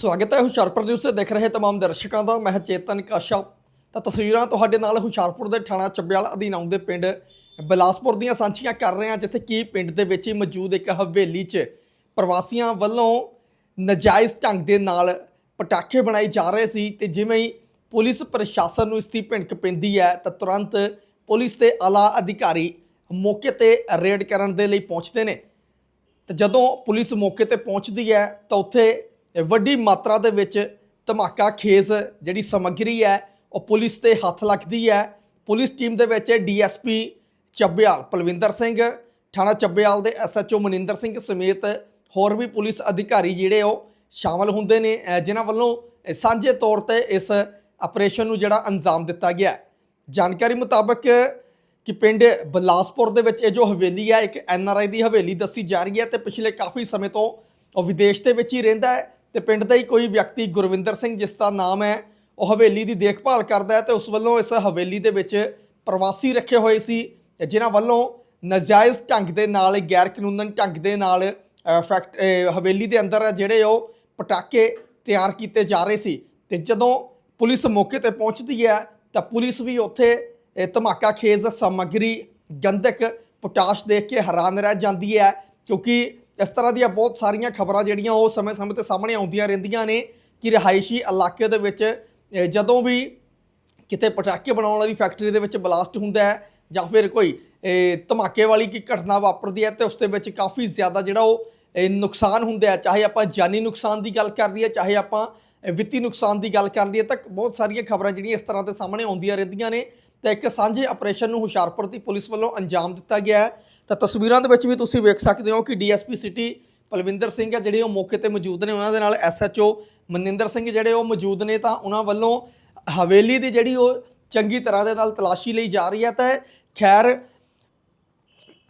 ਸਵਾਗਤ ਹੈ ਹੁਸ਼ਿਆਰਪੁਰ ਨਿਊਜ਼ ਤੇ ਦੇਖ ਰਹੇ तमाम ਦਰਸ਼ਕਾਂ ਦਾ ਮੈਂ ਚੇਤਨ ਕਾਸ਼ਾ ਤਾਂ ਤਸਵੀਰਾਂ ਤੁਹਾਡੇ ਨਾਲ ਹੁਸ਼ਿਆਰਪੁਰ ਦੇ ਥਾਣਾ ਚੱਬਿਆਲ ਅਧੀਨ ਆਉਂਦੇ ਪਿੰਡ ਬਿਲਾਸਪੁਰ ਦੀਆਂ ਸਾਂਝੀਆਂ ਕਰ ਰਹੇ ਹਾਂ ਜਿੱਥੇ ਕੀ ਪਿੰਡ ਦੇ ਵਿੱਚ ਹੀ ਮੌਜੂਦ ਇੱਕ ਹਵੇਲੀ 'ਚ ਪ੍ਰਵਾਸੀਆਂ ਵੱਲੋਂ ਨਜਾਇਜ਼ ਢੰਗ ਦੇ ਨਾਲ ਪਟਾਕੇ ਬਣਾਏ ਜਾ ਰਹੇ ਸੀ ਤੇ ਜਿਵੇਂ ਹੀ ਪੁਲਿਸ ਪ੍ਰਸ਼ਾਸਨ ਨੂੰ ਇਸ ਦੀ ਭਿਣਕ ਪੈਂਦੀ ਹੈ ਤਾਂ ਤੁਰੰਤ ਪੁਲਿਸ ਤੇ ਆਲਾ ਅਧਿਕਾਰੀ ਮੌਕੇ ਤੇ ਰੇਡ ਕਰਨ ਦੇ ਲਈ ਪਹੁੰਚਦੇ ਨੇ ਤੇ ਜਦੋਂ ਪੁਲਿਸ ਮੌਕੇ ਤੇ ਪਹੁੰਚਦੀ ਹੈ ਤਾਂ ਉੱਥੇ ਵੱਡੀ ਮਾਤਰਾ ਦੇ ਵਿੱਚ ਧਮਾਕਾ ਖੇਜ਼ ਜਿਹੜੀ ਸਮੱਗਰੀ ਹੈ, ਉਹ ਪੁਲਿਸ ਤੇ ਹੱਥ ਲੱਗਦੀ ਹੈ। ਪੁਲਿਸ ਟੀਮ ਦੇ ਵਿੱਚ ਡੀਐਸਪੀ ਚੱਬਿਆਲ ਪਲਵਿੰਦਰ ਸਿੰਘ, ਥਾਣਾ ਚੱਬਿਆਲ ਦੇ ਐਸਐਚਓ ਮਨਿੰਦਰ ਸਿੰਘ ਸਮੇਤ ਹੋਰ ਵੀ ਪੁਲਿਸ ਅਧਿਕਾਰੀ ਜਿਹੜੇ ਉਹ ਸ਼ਾਮਲ ਹੁੰਦੇ ਨੇ ਜਿਨ੍ਹਾਂ ਵੱਲੋਂ ਸਾਂਝੇ ਤੌਰ ਤੇ ਇਸ ਆਪਰੇਸ਼ਨ ਨੂੰ ਜਿਹੜਾ ਅੰਜਾਮ ਦਿੱਤਾ ਗਿਆ ਜਾਣਕਾਰੀ ਮੁਤਾਬਕ ਕਿ ਪਿੰਡ ਬਲਾਸਪੁਰ ਦੇ ਵਿੱਚ ਇਹ ਜੋ ਹਵੇਲੀ ਹੈ, ਇੱਕ ਐਨਆਰਆਈ ਦੀ ਹਵੇਲੀ ਦੱਸੀ ਜਾ ਰਹੀ ਹੈ ਤੇ ਪਿਛਲੇ ਕਾਫੀ ਸਮੇਂ ਤੋਂ ਉਹ ਵਿਦੇਸ਼ ਦੇ ਵਿੱਚ ਹੀ ਰਹਿੰਦਾ ਹੈ। ਤੇ ਪਿੰਡ ਦਾ ਹੀ ਕੋਈ ਵਿਅਕਤੀ ਗੁਰਵਿੰਦਰ ਸਿੰਘ ਜਿਸ ਦਾ ਨਾਮ ਹੈ, ਉਹ ਹਵੇਲੀ ਦੀ ਦੇਖਭਾਲ ਕਰਦਾ ਹੈ ਤੇ ਉਸ ਵੱਲੋਂ ਇਸ ਹਵੇਲੀ ਦੇ ਵਿੱਚ ਪ੍ਰਵਾਸੀ ਰੱਖੇ ਹੋਏ ਸੀ ਤੇ ਜਿਨ੍ਹਾਂ ਵੱਲੋਂ ਨਜਾਇਜ਼ ਢੰਗ ਦੇ ਨਾਲ ਗੈਰ ਕਾਨੂੰਨ ਢੰਗ ਦੇ ਨਾਲ ਫੈਕਟ ਹਵੇਲੀ ਦੇ ਅੰਦਰ ਜਿਹੜੇ ਉਹ ਪਟਾਕੇ ਤਿਆਰ ਕੀਤੇ ਜਾ ਰਹੇ ਸੀ ਤੇ ਜਦੋਂ ਪੁਲਿਸ ਮੌਕੇ ਤੇ ਪਹੁੰਚਦੀ ਹੈ, ਤਾਂ ਪੁਲਿਸ ਵੀ ਉੱਥੇ ਧਮਾਕਾ ਖੇਜ਼ ਸਮੱਗਰੀ ਗੰਧਕ ਪੋਟਾਸ਼ ਦੇਖ ਕੇ ਹੈਰਾਨ ਰਹਿ ਜਾਂਦੀ ਹੈ ਕਿਉਂਕਿ ਇਸ ਤਰ੍ਹਾਂ ਦੀਆਂ ਬਹੁਤ ਸਾਰੀਆਂ ਖਬਰਾਂ ਜਿਹੜੀਆਂ ਉਹ ਸਮੇਂ-ਸਮੇਂ ਤੇ ਸਾਹਮਣੇ ਆਉਂਦੀਆਂ ਰਹਿੰਦੀਆਂ ਨੇ ਕਿ ਰਿਹਾਇਸ਼ੀ ਇਲਾਕੇ ਦੇ ਵਿੱਚ ਜਦੋਂ ਵੀ ਕਿਤੇ ਪਟਾਕੇ ਬਣਾਉਣ ਵਾਲੀ ਫੈਕਟਰੀ ਦੇ ਵਿੱਚ ਬਲਾਸਟ ਹੁੰਦਾ ਹੈ ਜਾਂ ਫਿਰ ਕੋਈ ਧਮਾਕੇ ਵਾਲੀ ਕੀ ਘਟਨਾ ਵਾਪਰਦੀ ਹੈ ਤੇ ਉਸ ਦੇ ਵਿੱਚ ਕਾਫੀ ਜ਼ਿਆਦਾ ਜਿਹੜਾ ਉਹ ਨੁਕਸਾਨ ਹੁੰਦਾ ਹੈ। ਚਾਹੇ ਆਪਾਂ ਜਾਨੀ ਨੁਕਸਾਨ ਦੀ ਗੱਲ ਕਰ ਲਈਏ, ਚਾਹੇ ਆਪਾਂ ਵਿੱਤੀ ਨੁਕਸਾਨ ਦੀ ਗੱਲ ਕਰ ਲਈਏ, ਤਾਂ ਬਹੁਤ ਸਾਰੀਆਂ ਖਬਰਾਂ ਜਿਹੜੀਆਂ ਇਸ ਤਰ੍ਹਾਂ ਦੇ ਸਾਹਮਣੇ ਆਉਂਦੀਆਂ ਰਹਿੰਦੀਆਂ ਨੇ ਤਾਂ ਇੱਕ ਸਾਂਝੇ ਆਪਰੇਸ਼ਨ ਨੂੰ ਹੁਸ਼ਿਆਰਪੁਰ ਦੀ ਪੁਲਿਸ ਵੱਲੋਂ ਅੰਜਾਮ ਦਿੱਤਾ ਗਿਆ ਹੈ। ਤਾਂ ਤਸਵੀਰਾਂ ਦੇ ਵਿੱਚ ਵੀ ਤੁਸੀਂ ਵੇਖ ਸਕਦੇ ਹੋ ਕਿ ਡੀਐਸਪੀ ਸਿਟੀ ਪਲਵਿੰਦਰ ਸਿੰਘ ਹੈ, ਜਿਹੜੇ ਉਹ ਮੌਕੇ ਤੇ ਮੌਜੂਦ ਨੇ, ਉਹਨਾਂ ਦੇ ਨਾਲ ਐਸਐਚਓ ਮਨਿੰਦਰ ਸਿੰਘ ਜਿਹੜੇ ਉਹ ਮੌਜੂਦ ਨੇ, ਤਾਂ ਉਹਨਾਂ ਵੱਲੋਂ ਹਵੇਲੀ ਦੀ ਜਿਹੜੀ ਉਹ ਚੰਗੀ ਤਰ੍ਹਾਂ ਦੇ ਨਾਲ ਤਲਾਸ਼ੀ ਲਈ ਜਾ ਰਹੀ ਹੈ। ਤਾਂ ਖੈਰ,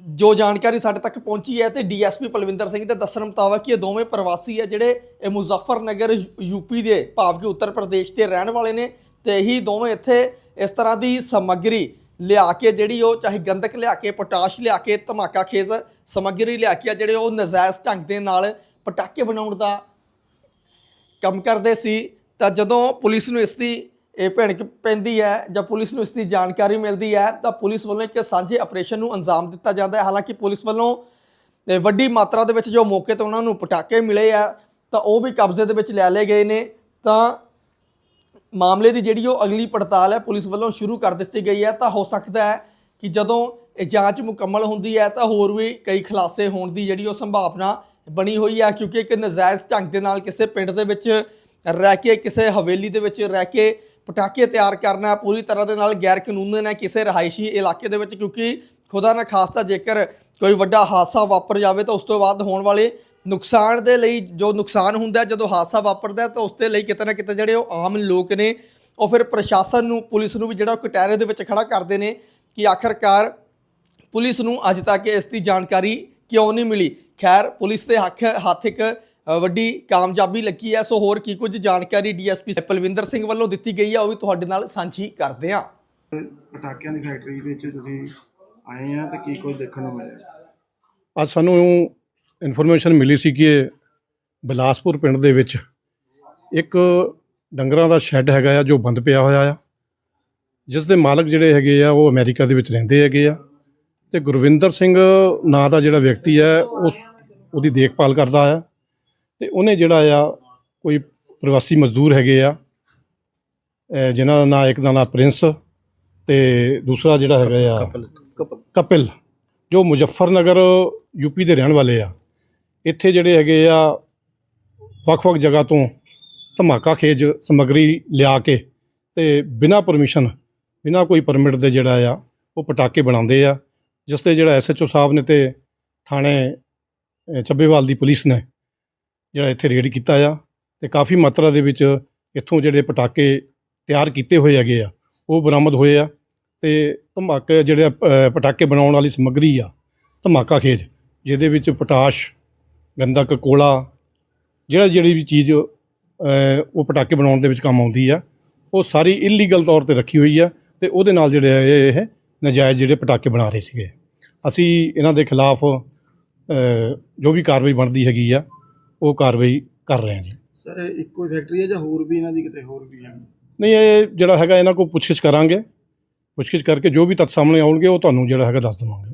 ਜੋ ਜਾਣਕਾਰੀ ਸਾਡੇ ਤੱਕ ਪਹੁੰਚੀ ਹੈ ਤੇ ਡੀਐਸਪੀ ਪਲਵਿੰਦਰ ਸਿੰਘ ਦੇ ਦੱਸਣ ਮੁਤਾਬਕ ਇਹ ਦੋਵੇਂ ਪ੍ਰਵਾਸੀ ਹੈ ਜਿਹੜੇ ਇਹ ਮੁਜ਼ੱਫਰਨਗਰ ਯੂਪੀ ਦੇ ਭਾਵ ਕਿ ਉੱਤਰ ਪ੍ਰਦੇਸ਼ ਦੇ ਰਹਿਣ ਵਾਲੇ ਨੇ ਤੇ ਇਹੀ ਦੋਵੇਂ ਇੱਥੇ ਇਸ ਤਰ੍ਹਾਂ ਦੀ ਸਮੱਗਰੀ ਲਿਆ ਕੇ ਜਿਹੜੀ ਉਹ, ਚਾਹੇ ਗੰਧਕ ਲਿਆ ਕੇ, ਪੋਟਾਸ਼ ਲਿਆ ਕੇ, ਧਮਾਕਾ ਖੇਜ਼ ਸਮੱਗਰੀ ਲਿਆ ਕੇ ਆ, ਜਿਹੜੇ ਉਹ ਨਜਾਇਜ਼ ਢੰਗ ਦੇ ਨਾਲ ਪਟਾਕੇ ਬਣਾਉਣ ਦਾ ਕੰਮ ਕਰਦੇ ਸੀ, ਤਾਂ ਜਦੋਂ ਪੁਲਿਸ ਨੂੰ ਇਸ ਦੀ ਇਹ ਭਿਣਕ ਪੈਂਦੀ ਹੈ ਜਾਂ ਪੁਲਿਸ ਨੂੰ ਇਸ ਦੀ ਜਾਣਕਾਰੀ ਮਿਲਦੀ ਹੈ, ਤਾਂ ਪੁਲਿਸ ਵੱਲੋਂ ਇੱਕ ਸਾਂਝੇ ਆਪਰੇਸ਼ਨ ਨੂੰ ਅੰਜਾਮ ਦਿੱਤਾ ਜਾਂਦਾ ਹੈ। ਹਾਲਾਂਕਿ ਪੁਲਿਸ ਵੱਲੋਂ ਵੱਡੀ ਮਾਤਰਾ ਦੇ ਵਿੱਚ ਜੋ ਮੌਕੇ ਤੇ ਉਹਨਾਂ ਨੂੰ ਪਟਾਕੇ ਮਿਲੇ ਆ, ਤਾਂ ਉਹ ਵੀ ਕਬਜ਼ੇ ਦੇ ਵਿੱਚ ਲੈ ਲਏ ਗਏ ਨੇ, ਤਾਂ ਮਾਮਲੇ ਦੀ ਜਿਹੜੀ ਉਹ ਅਗਲੀ ਪੜਤਾਲ ਹੈ, ਪੁਲਿਸ ਵੱਲੋਂ ਸ਼ੁਰੂ ਕਰ ਦਿੱਤੀ ਗਈ ਹੈ, ਤਾਂ ਹੋ ਸਕਦਾ ਹੈ ਕਿ ਜਦੋਂ ਇਹ ਜਾਂਚ ਮੁਕੰਮਲ ਹੁੰਦੀ ਹੈ, ਤਾਂ ਹੋਰ ਵੀ ਕਈ ਖੁਲਾਸੇ ਹੋਣ ਦੀ ਜਿਹੜੀ ਉਹ ਸੰਭਾਵਨਾ ਬਣੀ ਹੋਈ ਹੈ, ਕਿਉਂਕਿ ਇੱਕ ਨਜਾਇਜ਼ ਢੰਗ ਦੇ ਨਾਲ ਕਿਸੇ ਪਿੰਡ ਦੇ ਵਿੱਚ ਰਹਿ ਕੇ, ਕਿਸੇ ਹਵੇਲੀ ਦੇ ਵਿੱਚ ਰਹਿ ਕੇ ਪਟਾਕੇ ਤਿਆਰ ਕਰਨਾ ਪੂਰੀ ਤਰ੍ਹਾਂ ਦੇ ਨਾਲ ਗੈਰ ਕਾਨੂੰਨ ਹੈ ਕਿਸੇ ਰਹਾਇਸ਼ੀ ਇਲਾਕੇ ਦੇ ਵਿੱਚ, ਕਿਉਂਕਿ ਖੁਦਾ ਨਾ ਖਾਸਤਾ ਜੇਕਰ ਕੋਈ ਵੱਡਾ ਹਾਦਸਾ ਵਾਪਰ ਜਾਵੇ, ਤਾਂ ਉਸ ਤੋਂ ਬਾਅਦ ਹੋਣ ਵਾਲੇ ਨੁਕਸਾਨ ਦੇ ਲਈ ਜੋ ਨੁਕਸਾਨ ਹੁੰਦਾ ਜਦੋਂ ਹਾਦਸਾ ਵਾਪਰਦਾ ਹੈ ਤਾਂ ਉਸ ਦੇ ਲਈ ਕਿਤੇ ਨਾ ਕਿਤੇ ਜਿਹੜੇ ਉਹ ਆਮ ਲੋਕ ਨੇ ਉਹ ਫਿਰ ਪ੍ਰਸ਼ਾਸਨ ਨੂੰ ਪੁਲਿਸ ਨੂੰ ਵੀ ਜਿਹੜਾ ਉਹ ਕਟਹਿਰੇ ਦੇ ਵਿੱਚ ਖੜਾ ਕਰਦੇ ਨੇ ਕਿ ਆਖਰਕਾਰ ਪੁਲਿਸ ਨੂੰ ਅੱਜ ਤੱਕ ਇਸ ਦੀ ਜਾਣਕਾਰੀ ਕਿਉਂ ਨਹੀਂ ਮਿਲੀ? ਖੈਰ ਪੁਲਿਸ ਦੇ ਹੱਥ ਹੱਥ ਇੱਕ ਵੱਡੀ ਕਾਮਯਾਬੀ ਲੱਗੀ ਹੈ। ਸੋ ਹੋਰ ਕੀ ਕੁਝ ਜਾਣਕਾਰੀ ਡੀਐਸਪੀ ਪਲਵਿੰਦਰ ਸਿੰਘ ਵੱਲੋਂ ਦਿੱਤੀ ਗਈ ਹੈ ਉਹ ਵੀ ਤੁਹਾਡੇ ਨਾਲ ਸਾਂਝੀ ਕਰਦੇ ਹਾਂ। ਪਟਾਕਿਆਂ ਦੀ ਫੈਕਟਰੀ ਵਿੱਚ ਤੁਸੀਂ ਆਏ ਆ ਤੇ ਕੀ ਕੁਝ ਦੇਖਣ ਨੂੰ ਮਿਲਿਆ? ਅੱਜ ਸਾਨੂੰ ਇਨਫੋਰਮੇਸ਼ਨ ਮਿਲੀ ਸੀ ਕਿ ਬਿਲਾਸਪੁਰ ਪਿੰਡ ਦੇ ਵਿੱਚ ਇੱਕ ਡੰਗਰਾਂ ਦਾ ਸ਼ੈੱਡ ਹੈਗਾ ਆ ਜੋ ਬੰਦ ਪਿਆ ਹੋਇਆ ਆ। ਜਿਸ ਦੇ ਮਾਲਕ ਜਿਹੜੇ ਹੈਗੇ ਆ ਉਹ ਅਮਰੀਕਾ ਦੇ ਵਿੱਚ ਰਹਿੰਦੇ ਹੈਗੇ ਆ। ਤੇ ਗੁਰਵਿੰਦਰ ਸਿੰਘ ਨਾਂ ਦਾ ਜਿਹੜਾ ਵਿਅਕਤੀ ਹੈ ਉਸ ਉਹਦੀ ਦੇਖਭਾਲ ਕਰਦਾ ਆ। ਤੇ ਉਹਨੇ ਜਿਹੜਾ ਆ ਕੋਈ ਪ੍ਰਵਾਸੀ ਮਜ਼ਦੂਰ ਹੈਗੇ ਆ ਜਿਨ੍ਹਾਂ ਦਾ ਨਾਂ ਇੱਕ ਦਾ ਨਾਂ ਪ੍ਰਿੰਸ ਤੇ ਦੂਸਰਾ ਜਿਹੜਾ ਹੈਗਾ ਆ ਕਪਿਲ ਜੋ ਮੁਜ਼ੱਫਰਨਗਰ ਯੂਪੀ ਦੇ ਰਹਿਣ ਵਾਲੇ ਆ। ਇੱਥੇ ਜਿਹੜੇ ਹੈਗੇ ਆ ਵੱਖ-ਵੱਖ ਜਗ੍ਹਾ ਤੋਂ ਧਮਾਕਾ ਖੇਜ ਸਮੱਗਰੀ ਲਿਆ ਕੇ ਤੇ ਬਿਨਾਂ ਪਰਮਿਸ਼ਨ ਬਿਨਾਂ ਕੋਈ ਪਰਮਿਟ ਦੇ ਜਿਹੜਾ ਆ ਉਹ ਪਟਾਕੇ ਬਣਾਉਂਦੇ ਆ। ਜਿਸ ਤੇ ਜਿਹੜਾ ਐਸਐਚਓ ਸਾਹਿਬ ਨੇ ਤੇ ਥਾਣੇ ਚੱਬੇਵਾਲ ਦੀ ਪੁਲਿਸ ਨੇ ਜਿਹੜਾ ਇੱਥੇ ਰੇਡ ਕੀਤਾ ਆ ਤੇ ਕਾਫੀ ਮਾਤਰਾ ਦੇ ਵਿੱਚ ਇੱਥੋਂ ਜਿਹੜੇ ਪਟਾਕੇ ਤਿਆਰ ਕੀਤੇ ਹੋਏ ਹੈਗੇ ਆ ਉਹ ਬਰਾਮਦ ਹੋਏ ਆ ਤੇ ਧਮਾਕੇ ਜਿਹੜੇ ਅ, ਪਟਾਕੇ ਬਣਾਉਣ ਵਾਲੀ ਸਮੱਗਰੀ ਆ ਧਮਾਕਾ ਖੇਜ ਜਿਹਦੇ ਵਿੱਚ ਪੋਟਾਸ਼ ਗੰਧਕ ਕੋਲਾ ਜਿਹੜਾ ਜਿਹੜੀ ਵੀ ਚੀਜ਼ ਉਹ ਪਟਾਕੇ ਬਣਾਉਣ ਦੇ ਵਿੱਚ ਕੰਮ ਆਉਂਦੀ ਆ ਉਹ ਸਾਰੀ ਇਲੀਗਲ ਤੌਰ ਤੇ ਰੱਖੀ ਹੋਈ ਆ ਤੇ ਉਹਦੇ ਨਾਲ ਜਿਹੜੇ ਆ ਇਹ ਨਜਾਇਜ਼ ਜਿਹੜੇ ਪਟਾਕੇ ਬਣਾ ਰਹੇ ਸੀਗੇ। ਅਸੀਂ ਇਹਨਾਂ ਦੇ ਖਿਲਾਫ ਜੋ ਵੀ ਕਾਰਵਾਈ ਬਣਦੀ ਹੈਗੀ ਆ ਉਹ ਕਾਰਵਾਈ ਕਰ ਰਹੇ ਹਾਂ ਜੀ। ਸਰ ਇੱਕੋ ਫੈਕਟਰੀ ਹੈ ਜਾਂ ਹੋਰ ਵੀ ਇਹਨਾਂ ਦੀ ਕਿਤੇ ਹੋਰ ਵੀ ਹੈ ਨਹੀਂ ਇਹ ਜਿਹੜਾ ਹੈਗਾ ਇਹਨਾਂ ਕੋਲ ਪੁੱਛਗਿੱਛ ਕਰਾਂਗੇ। ਪੁੱਛਗਿੱਛ ਕਰਕੇ ਜੋ ਵੀ ਤੱਥ ਸਾਹਮਣੇ ਆਉਣਗੇ ਉਹ ਤੁਹਾਨੂੰ ਜਿਹੜਾ ਹੈਗਾ ਦੱਸ ਦੇਵਾਂਗੇ।